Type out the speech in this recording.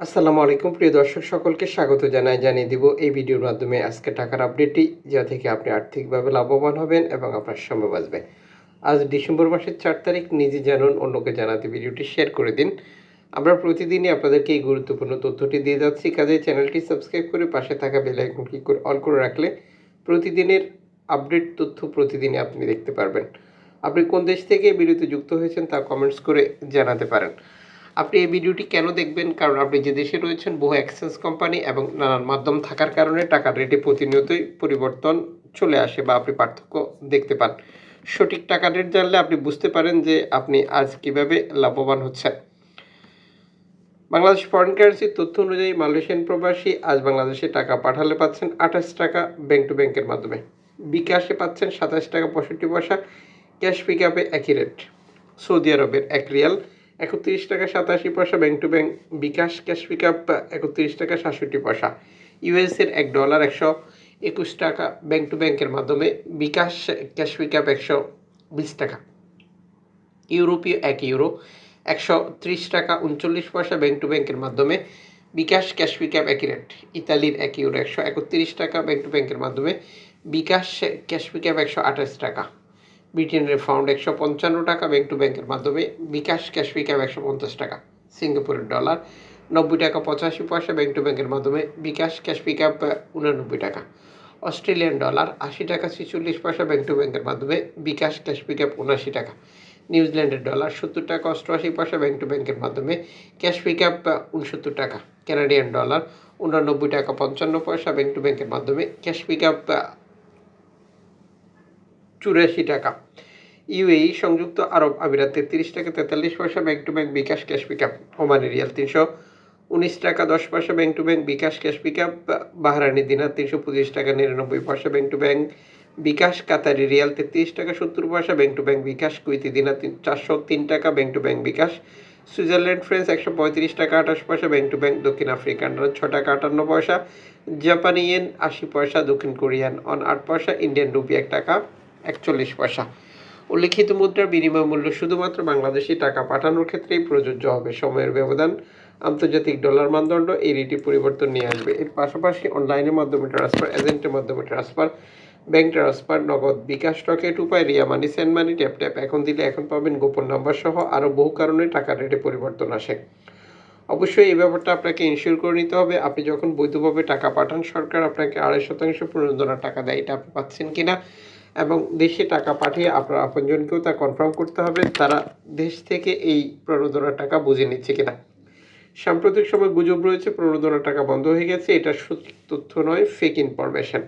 আসসালামু আলাইকুম, প্রিয় দর্শক, সকলকে স্বাগত জানাই, জানিয়ে দিব এই ভিডিওর মাধ্যমে আজকে টাকার আপডেটটি, যা থেকে আপনি আর্থিকভাবে লাভবান হবেন এবং আপনার সময় বাঁচবে। আজ ডিসেম্বর মাসের চার তারিখ, নিজে জানুন, অন্যকে জানাতে ভিডিওটি শেয়ার করে দিন। আমরা প্রতিদিনই আপনাদেরকে এই গুরুত্বপূর্ণ তথ্যটি দিয়ে যাচ্ছি কাজে চ্যানেলটি সাবস্ক্রাইব করে পাশে থাকা বেল আইকন ক্লিক করে অল করে রাখলে প্রতিদিনের আপডেট তথ্য প্রতিদিনই আপনি দেখতে পারবেন। আপনি কোন দেশ থেকে ভিডিওতে যুক্ত হয়েছেন তা কমেন্টস করে জানাতে পারেন। আপনি এই ভিডিওটি কেন দেখবেন? কারণ আপনি যে দেশে রয়েছেন, বহু এক্সচেঞ্জ কোম্পানি এবং নানান মাধ্যম থাকার কারণে টাকার রেটে প্রতিনিয়তই পরিবর্তন চলে আসে বা আপনি পার্থক্য দেখতে পান। সঠিক টাকা রেট জানলে আপনি বুঝতে পারেন যে আপনি আজ কীভাবে লাভবান হচ্ছেন। বাংলাদেশ ফরেন কারেন্সির তথ্য অনুযায়ী মালয়েশিয়ান প্রবাসী আজ বাংলাদেশে টাকা পাঠালে পাচ্ছেন আঠাশ টাকা ব্যাংক টু ব্যাংকের মাধ্যমে। বিকাশে পাচ্ছেন সাতাশ টাকা পঁয়ষট্টি পয়সা ক্যাশ পিক আপে একই রেট সৌদি আরবের এক রিয়াল একত্রিশ টাকা সাতাশি পয়সা bank to bank bKash cash pick up একত্রিশ টাকা সাতষট্টি পয়সা। ইউএসের এক ডলার একশো একুশ টাকা ব্যাংক টু ব্যাংকের মাধ্যমে বিকাশ ক্যাশ পিক আপ একশো বিশ টাকা। ইউরোপীয় এক ইউরো একশো ত্রিশ টাকা উনচল্লিশ পয়সা ব্যাংক টু ব্যাংকের মাধ্যমে বিকাশ ক্যাশ পিক আপ একই রেট ইতালির এক ইউরো একশো একত্রিশ টাকা ব্যাংক টু ব্যাংকের মাধ্যমে বিকাশ ক্যাশ পিক আপ একশো আঠাশ টাকা। ব্রিটেনের ফাউন্ড একশো পঞ্চান্ন টাকা ব্যাংক টু ব্যাংকের মাধ্যমে বিকাশ ক্যাশ পিক আপ একশো পঞ্চাশ টাকা, সিঙ্গাপুরের ডলার নব্বই টাকা পঁচাশি পয়সা ব্যাংক টু ব্যাংকের মাধ্যমে বিকাশ ক্যাশ পিক আপ উনানব্বই টাকা। অস্ট্রেলিয়ান ডলার আশি টাকা ছেচল্লিশ পয়সা ব্যাংক টু ব্যাংকের মাধ্যমে বিকাশ ক্যাশ পিক আপ উনআশি টাকা। নিউজিল্যান্ডের ডলার সত্তর টাকা অষ্টআশি পয়সা ব্যাংক টু ব্যাংকের মাধ্যমে ক্যাশ পিক আপ উনসত্তর টাকা। কানাডিয়ান ডলার উনানব্বই টাকা পঞ্চান্ন পয়সা ব্যাংক টু ব্যাংকের মাধ্যমে ক্যাশ পিক আপ চুরাশি টাকা। ইউএই সংযুক্ত আরব আমিরাত তেত্রিশ টাকা তেতাল্লিশ পয়সা bank to bank bKash cash pick up Omani riyal তিনশো উনিশ টাকা দশ পয়সা bank to bank bKash cash pick up Bahraini dinar তিনশো পঁচিশ টাকা নিরানব্বই পয়সা bank to bank bKash. Qatari riyal তেত্রিশ টাকা সত্তর পয়সা bank to bank bKash. Kuwaiti dinar তিন চারশো তিন টাকা bank to bank bKash. Switzerland francs একশো পঁয়ত্রিশ টাকা আঠাশ পয়সা ব্যাংক টু ব্যাংক। দক্ষিণ আফ্রিকান ছ টাকা আটান্ন পয়সা। জাপানি ইয়েন আশি পয়সা, দক্ষিণ কোরিয়ান অন আট পয়সা। ইন্ডিয়ান রুপি এক টাকা। একচল্লিশ পয়সা। উল্লিখিত মুদ্রার বিনিময় মূল্য শুধুমাত্র বাংলাদেশি টাকা পাঠানোর ক্ষেত্রেই প্রযোজ্য হবে। সময়ের ব্যবধান, আন্তর্জাতিক ডলার মানদণ্ড, এই রেটি পরিবর্তন নিয়ে আসবে। এর পাশাপাশি অনলাইনের মাধ্যমে ট্রান্সফার এজেন্টের মাধ্যমে ট্রান্সফার ব্যাংক ট্রান্সফার নগদ বিকাশ টকেট উপায় Ria money send money tap tap এখন দিলে এখন পাবেন গোপন নাম্বার সহ আরও বহু কারণে টাকার রেটে পরিবর্তন আসে। অবশ্যই এই ব্যাপারটা আপনাকে ইনশিওর করে নিতে হবে। আপনি যখন বৈধভাবে টাকা পাঠান, সরকার আপনাকে আড়াই শতাংশ প্রণোদনা টাকা দেয়। এটা আপনি পাচ্ছেন কিনা এবং দেশে টাকা পাঠিয়ে আপনার আপনজনকেও তা কনফার্ম করতে হবে, তারা দেশ থেকে এই প্রণোদনার টাকা বুঝে নিচ্ছে কিনা। সাম্প্রতিক সময় গুজব রয়েছে প্রণোদনার টাকা বন্ধ হয়ে গেছে, এটা সত্যি তথ্য নয় ফেক ইনফরমেশন